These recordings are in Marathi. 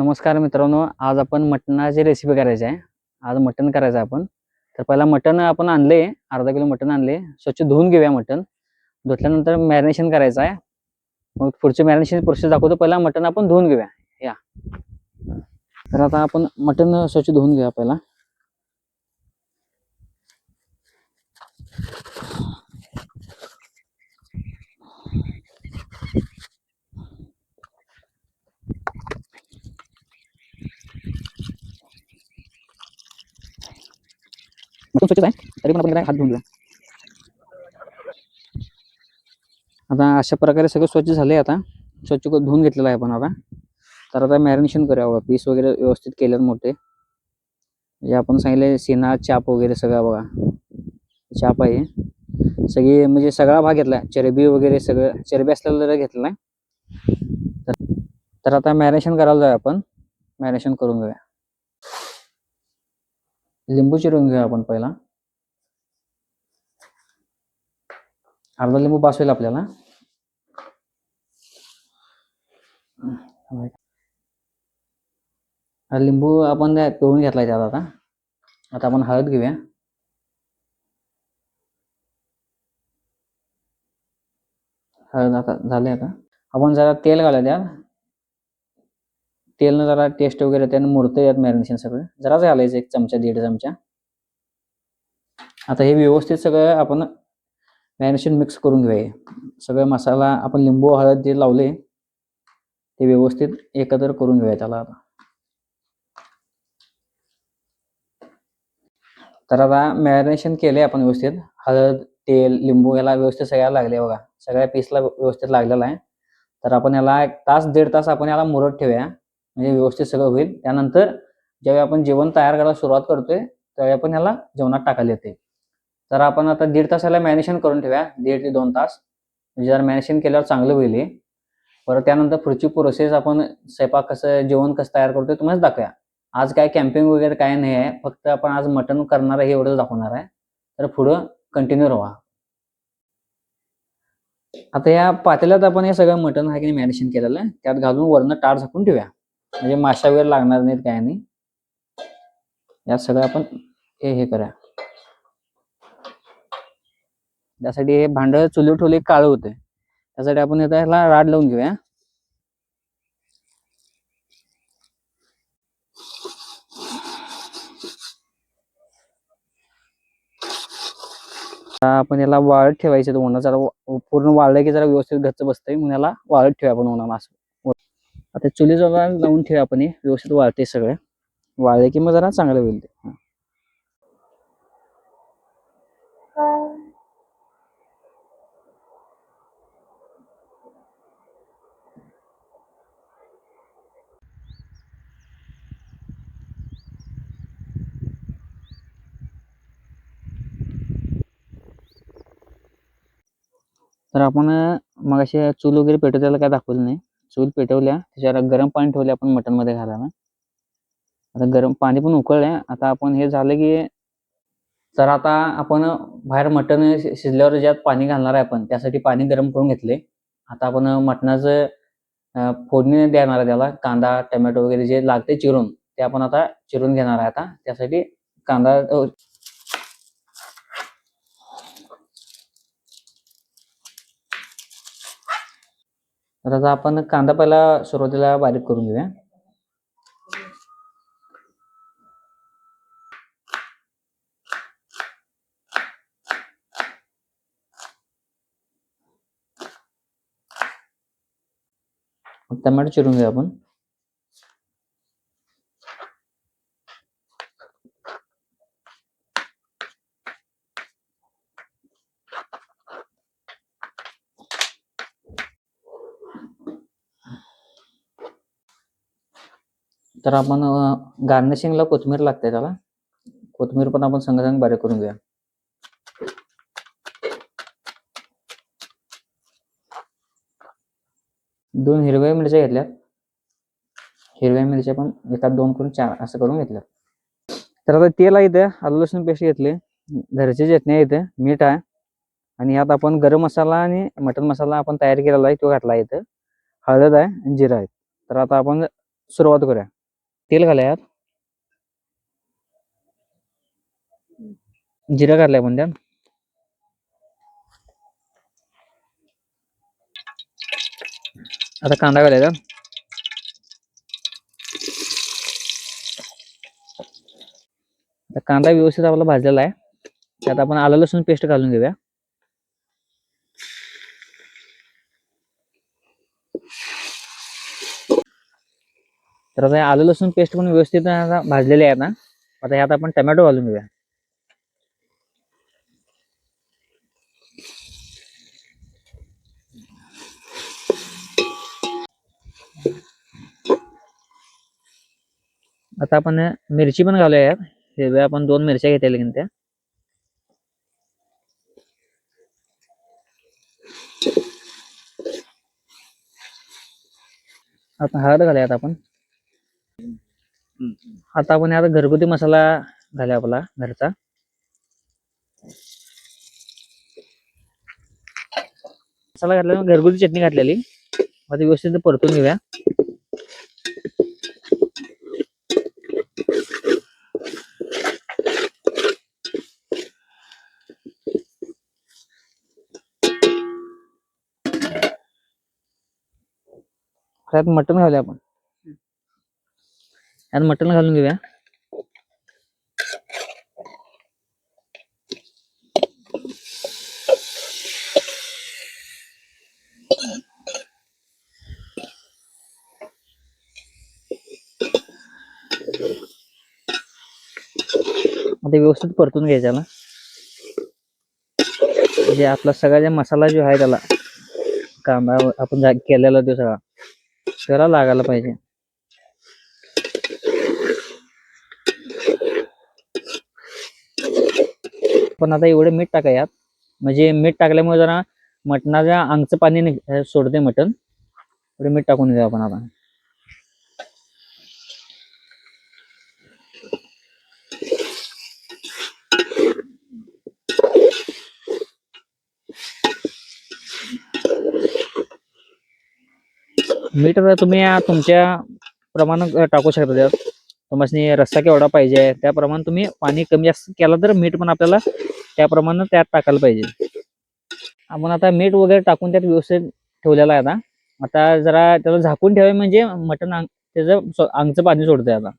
नमस्कार मित्रांनो आज आपण मटणाची रेसिपी करायची आहे. आज मटण करायचं आहे आपण. तर पहिला मटण आपण आणले अर्धा किलो मटण आणले. स्वच्छ धुवून घेऊया मटण. धुतल्यानंतर मॅरिनेशन करायचं आहे. मग पुढचे मॅरिनेशन प्रोसेस दाखवतो. पहिला मटण आपण धुवून घेऊया. या. तर आता आपण मटण स्वच्छ धुवून घेऊया पहिला. स्वच्छच स्वच्छ आहे तरी पण आपण काय हात धुवून घेऊया आता अशा प्रकारे सगळं स्वच्छ झाले आता. स्वच्छ धुवून घेतलेलं आहे आपण आता. तर आता मॅरिनेशन करूया पीस वगैरे व्यवस्थित केलेत मोठे. म्हणजे आपण सांगितले सीना चाप वगैरे सगळा बघा. चाप आहे. सगळी म्हणजे सगळा भाग घेतला चरबी वगैरे सगळं चरबी असलेलं जरा घेतलेला आहे. तर तर आता मॅरिनेशन करायला जाऊया आपण. मॅरिनेशन करून घेऊया. लिंबू चिरून घेऊया आपण पहिला. अर्धा लिंबू पासवेल होईल आपल्याला लिंबू आपण त्या पिळून घेतलाय त्यात आता. आता आपण हळद घेऊया. हळद आता झाले आता. आपण जरा तेल घालूया त्यात. तेलनं जरा टेस्ट वगैरे त्यानं मुरतं यात मॅरिनेशन सगळं. जराच घालायचं एक चमचा दीड चमचा. आता हे व्यवस्थित सगळं आपण मॅरिनेशन मिक्स करून घेऊया. सगळं मसाला आपण लिंबू हळद जे लावले ते व्यवस्थित एकत्र करून घेऊया त्याला आता. तर आता मॅरिनेशन केले आपण व्यवस्थित. हळद तेल लिंबू याला व्यवस्थित सगळ्याला लागले बघा. सगळ्या पीसला व्यवस्थित लागलेला आहे. तर आपण याला एक तास दीड तास आपण याला मुरत ठेवूया. म्हणजे व्यवस्थित सगळं होईल. त्यानंतर ज्यावेळी आपण जेवण तयार करायला सुरुवात करतोय त्यावेळी आपण याला जेवणात टाकायला येते तर आपण आता दीड तासाला मॅरिनेशन करून ठेवूया. दीड ते दोन तास. म्हणजे जर मॅरिनेशन केल्यावर चांगलं होईल हे. परत त्यानंतर पुढची प्रोसेस आपण स्वयंपाक कसं जेवण कसं तयार करतोय तुम्हाला दाखवूया. आज काय कॅम्पिंग वगैरे काय नाही आहे. फक्त आपण आज मटन करणार आहे हे एवढंच दाखवणार आहे. तर पुढं कंटिन्यू राहा आता या पातेल्यात आपण हे सगळं मटण आहे की मॅनेशन मॅरिनेशन केलेलं आहे. त्यात घालून वरनं टार झाकून ठेवूया. म्हणजे माशा वगैरे लागणार नाहीत काय नाही. यात सगळं आपण हे हे करूया त्यासाठी हे भांड चुलीवर ठेवले काळं होते त्यासाठी आपण ह्याला राड लावून घेऊया. आपण याला वाळत ठेवायचं उन्हा जरा पूर्ण वाळलं की जरा व्यवस्थित गच्च बसतंय म्हणून याला वाळत ठेवा आपण उन्हाला असं. आता चुली जवळ लावून ठेवा आपण हे. व्यवस्थित वाळते सगळं. वाळले की मग जरा चांगलं होईल ते. तर आपण मग असे चूल वगैरे पेटवल्याला काय दाखवलं नाही. चूल पेटवल्या त्याच्यावर गरम पाणी ठेवले आपण मटनमध्ये घालायला. आता गरम पाणी पण उकळलंय. आता आपण हे झालं की तर आता आपण बाहेर मटण शिजल्यावर ज्यात पाणी घालणार आहे आपण त्यासाठी पाणी गरम करून घेतले आता आपण मटणाचं फोडणी देणार आहे त्याला कांदा टोमॅटो वगैरे जे लागते चिरून ते आपण आता चिरून घेणार आहे आता. त्यासाठी कांदा तर आता आपण कांदा पहिला सुरुवातीला बारीक करून घेऊया. टमाटो चिरून घेऊया आपण. तर आपण गार्निशिंगला कोथिंबीर लागते त्याला. कोथिंबीर पण आपण संग बारीक करून घेऊया. दोन हिरव्या मिरच्या घेतल्या हिरव्या मिरच्या पण एकात दोन करून चार असं करून घेतल्या तर आता तेल आहे इथे. आलं लसूण पेस्ट घेतले. घरची चटणी आहे इथे. मीठ आहे. आणि यात आपण गरम मसाला आणि मटन मसाला आपण तयार केलेला आहे तो घातला आहे इथं. हळद आहे आणि जिरा आहे. तर आता आपण सुरुवात करूया. तेल घालूया यार जिरा घातलंय आपण त्यात आता कांदा घालायचा. आता कांदा व्यवस्थित आपला भाजलेला आहे. त्यात आपण आलं लसूण पेस्ट घालून घेऊया. तर आता आलं लसूण पेस्ट पण व्यवस्थित आता भाजलेले आहे ना. आता ह्यात आपण टमॅटो घालून घेऊया. आता आपण मिरची पण घालूया यात. हिरव्या आपण दोन मिरच्या घेतलेल्या की त्या. आता हळद घालूयात आपण. आता आपण आता घरगुती मसाला झाला आपला घरचा. मसाला घातला घरगुती चटणी घातलेली. आता व्यवस्थित परतून घेऊया. त्यात मटण घालूया आपण. यात मटण घालून घेऊया. आता व्यवस्थित परतून घ्यायच्याला ना. म्हणजे आपला सगळा जो मसाला जो आहे त्याला कांदा आपण केलेला तो सगळा त्याला लागायला पाहिजे. पण आता एवढं मीठ टाकायात म्हणजे मीठ टाकल्यामुळे जरा मटणाच्या अंगचं पाणी निघ- सोडते मटण. एवढं मीठ टाकून देऊ आपण आता. मीठ तुम्ही तुमच्या प्रमाण टाकू शकता त्यात. तुम्हाला रस्सा केवढा पाहिजे त्याप्रमाणे तुम्ही पाणी कमी जास्त केला तर मीठ पण आपल्याला त्याप्रमाणे त्यात टाकायला पाहिजे. आपण आता मीठ वगैरे टाकून त्यात व्यवस्थित ठेवलेला आहे आता. आता जरा त्याला झाकून ठेवाय म्हणजे मटण अंग त्याचं अंगचं पाणी सोडतंय आता.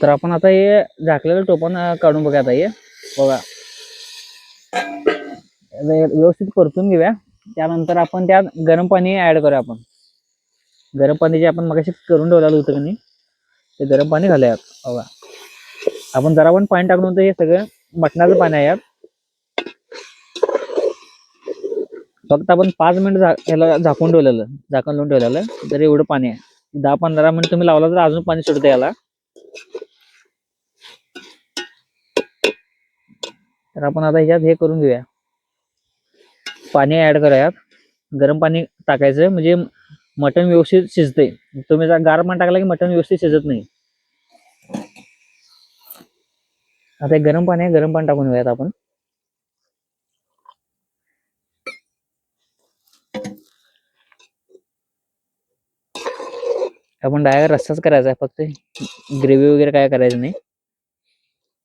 तर आपण आता हे झाकलेलं टोपण काढून बघा आता हे. बघा. व्यवस्थित परतून घेऊया. त्यानंतर आपण त्यात गरम पाणी ऍड करूया आपण. गरम पाणी जे आपण मगाशी करून ठेवलेलं होतं की नाही ते गरम पाणी घालूया. बघा. आपण जरा पण पाणी टाकून हे सगळं मटणाचं पाणी आहे यात. फक्त आपण पाच मिनिट याला झाकून ठेवलेलं. झाकण लावून ठेवलेलं. तर एवढं पाणी आहे. दहा पंधरा मिनिट तुम्ही लावला तर अजून पाणी सुटतं याला. तर आपण आता ह्याच्यात हे करून घेऊया. पाणी ऍड करूयात. गरम पाणी टाकायचं. म्हणजे मटण व्यवस्थित शिजते तुम्ही जर गार पण टाकला की मटण व्यवस्थित शिजत नाही. आता गरम पाणी आहे गरम पाणी टाकून घेऊयात आपण. आपण डायरेक्ट रस्साच करायचा आहे फक्त ग्रेव्ही वगैरे काय करायचं नाही.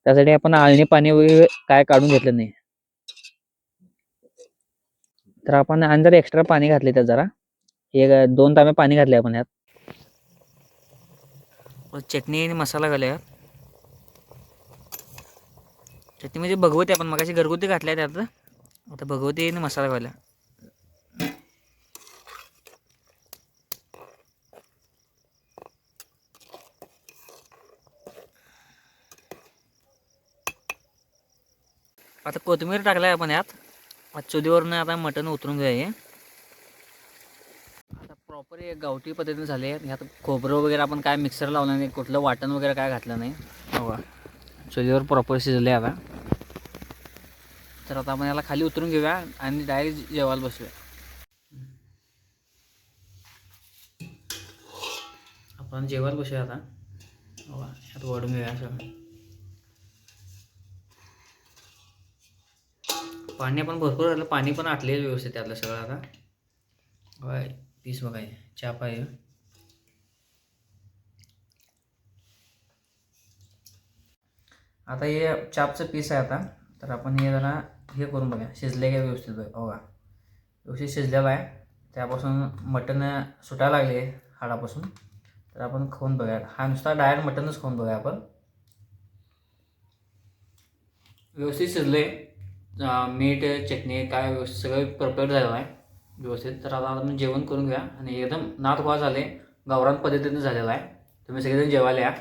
त्यासाठी आपण आळणी पाणी वगैरे काय काढून घेतलं नाही. तर आपण आणि जरा एक्स्ट्रा पाणी घातले त्यात जरा. एक दोन तांबे पाणी घातले आपण यात. चटणी आणि मसाला घालूया चटणी म्हणजे भगवती आपण मगाशी घरगुती घातल्या त्यात आता. भगवती आणि मसाला घालूया. आता कोथिंबीर टाकलाय आपण यात. चुलीवरून आता मटण उतरून घेऊया हे. आता प्रॉपर एक गावठी पद्धतीने झाले ह्यात खोबरं वगैरे आपण काय मिक्सर लावलं नाही कुठलं वाटण वगैरे काय घातलं नाही. बघा चुलीवर प्रॉपर शिजले आता. तर आता आपण याला खाली उतरून घेऊया आणि डायरेक्ट जेवायला बसूया. आपण जेवायला बसूया आता. बघा ह्यात वाढून घेऊया सगळं. पाणी पण भरपूर पाणी पण आटले व्यवस्थित त्यातलं सगळं आता. होय. पीस बघा चाप आहे आता हे चापचं पीस आहे आता. तर आपण हे जरा हे करून बघा शिजले का व्यवस्थित बघा व्यवस्थित शिजलेलं आहे. त्यापासून मटण सुटायला लागले हाडापासून. तर आपण खाऊन बघा हा नुसता डायरेक्ट मटनच खाऊन बघा आपण. व्यवस्थित शिजले. मीठ चटणी काय व्यवस्थित सगळं प्रिपेअर झालेलं आहे. व्यवस्थित. तर आता तुम्ही जेवण करून घ्या आणि एकदम नाथ गोळा झाले. गावरान पद्धतीने झालेला आहे. तुम्ही सगळेजण जेवायला या.